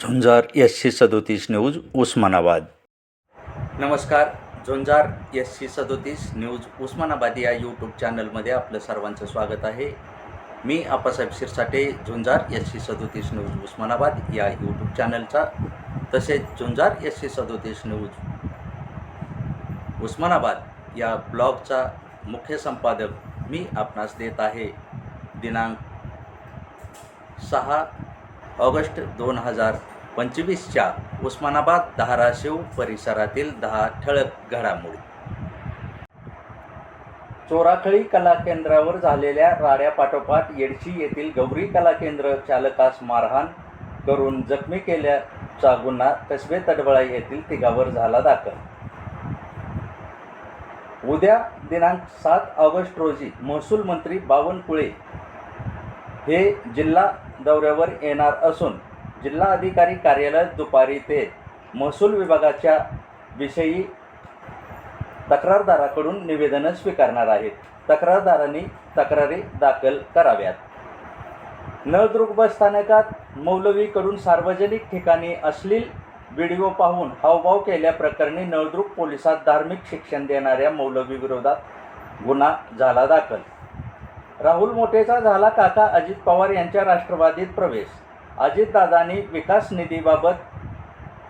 झुंजार S C सदोतीस news Osmanabad. नमस्कार Zunjar S C सदोतीस न्यूज उस्मानाबाद या यूट्यूब चॅनलमध्ये आपलं सर्वांचं स्वागत आहे. मी आप्पासाहेब शिरसाटे झुंजार एस सी सदोतीस न्यूज उस्मानाबाद या यूट्यूब चॅनलचा तसेच झुंजार एस सी सदोतीस न्यूज उस्मानाबाद या ब्लॉगचा मुख्य संपादक मी आपणास देत आहे. दिनांक सहा ऑगस्ट दोन हजार पंचवीसच्या उस्मानाबाद धाराशिव परिसरातील दहा ठळक घडामोडी. चोराखळी कला केंद्रावर झालेल्या राड्यापाठोपाठ येडशी येथील गौरी कला केंद्र चालकास मारहाण करून जखमी केल्याचा गुन्हा कसबे तडवळा येथील तिघावर झाला दाखल. उद्या दिनांक सात ऑगस्ट रोजी महसूल मंत्री बावनकुळे हे जिल्हा दौऱ्यावर येणार असून जिल्हाधिकारी कार्यालयात दुपारी ते महसूल विभागाच्या विषयी तक्रारदाराकडून निवेदनं स्वीकारणार आहेत. तक्रारदारांनी तक्रारी दाखल कराव्यात. नळदुर्ग बस स्थानकात मौलवीकडून सार्वजनिक ठिकाणी अश्लील व्हिडिओ पाहून हावभाव केल्याप्रकरणी नळदुर्ग पोलिसात धार्मिक शिक्षण देणाऱ्या मौलवीविरोधात गुन्हा झाला दाखल. राहुल मोठेचा झाला काका अजित पवार यांच्या राष्ट्रवादीत प्रवेश. अजितदादांनी विकास निधीबाबत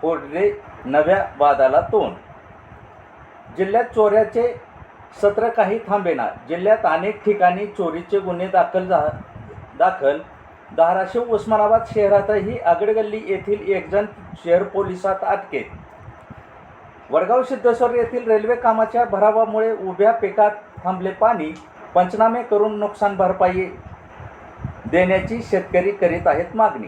फोडले नव्या वादाला तोंड. जिल्ह्यात चोऱ्याचे सत्र काही थांबेना. जिल्ह्यात अनेक ठिकाणी चोरीचे गुन्हे दाखल झा दाखल. धाराशिव उस्मानाबाद शहरातही आगडगल्ली येथील एकजण शहर पोलिसात अटकेत. वडगाव सिद्धेश्वर येथील रेल्वे कामाच्या भरावामुळे उभ्या पिकात थांबले पाणी. पंचनामे करून नुकसान भरपाई देण्याची शेतकरी करीत आहेत मागणी.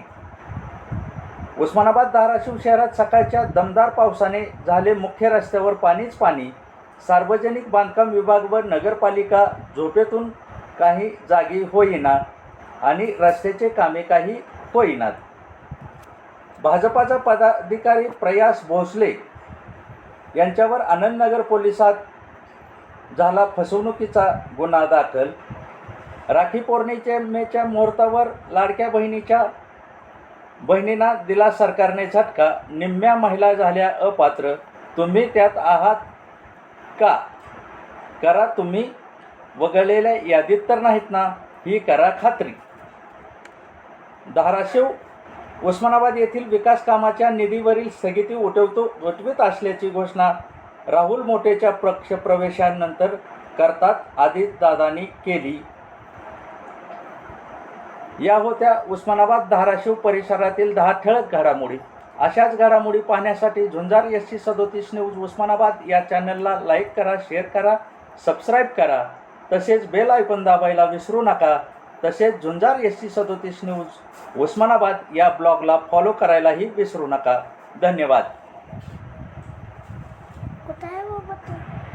उस्मानाबाद धाराशिव शहरात सकाळच्या दमदार पावसाने झाले मुख्य रस्त्यावर पाणीच पाणी. सार्वजनिक बांधकाम विभाग व नगरपालिका झोपेतून काही जागी होईना आणि रस्त्याचे कामे काही होईनात भाजपाचा पदाधिकारी प्रयास भोसले यांच्यावर आनंदनगर पोलिसात झाला फसवणुकीचा गुन्हा दाखल. राखी पौर्णिमेच्या मुहूर्तावर लाडक्या बहिणीच्या बहिणींना दिला सरकारने झटका. निम्म्या महिला झाल्या अपात्र. तुम्ही त्यात आहात का? करा तुम्ही वगळलेल्या यादीत तर नाहीत ना? ही करा खात्री. धाराशिव उस्मानाबाद येथील विकास कामाच्या निधीवरील स्थगिती उठवतो उठवीत असल्याची घोषणा राहुल मोठेच्या पक्ष प्रवेशानंतर करतात आदित्यदादांनी केली. या होत्या उस्मानाबाद धाराशिव परिसरातील दहा ठळक घडामोडी. अशाच घडामोडी पाहण्यासाठी झुंजार एस सी सदोतीस न्यूज उस्मानाबाद या चॅनलला लाईक करा शेअर करा सबस्क्राईब करा. तसेच बेल आयकॉन दाबायला विसरू नका. तसेच झुंजार एस सी सदोतीस न्यूज उस्मानाबाद या ब्लॉगला फॉलो करायलाही विसरू नका. धन्यवाद. Saya.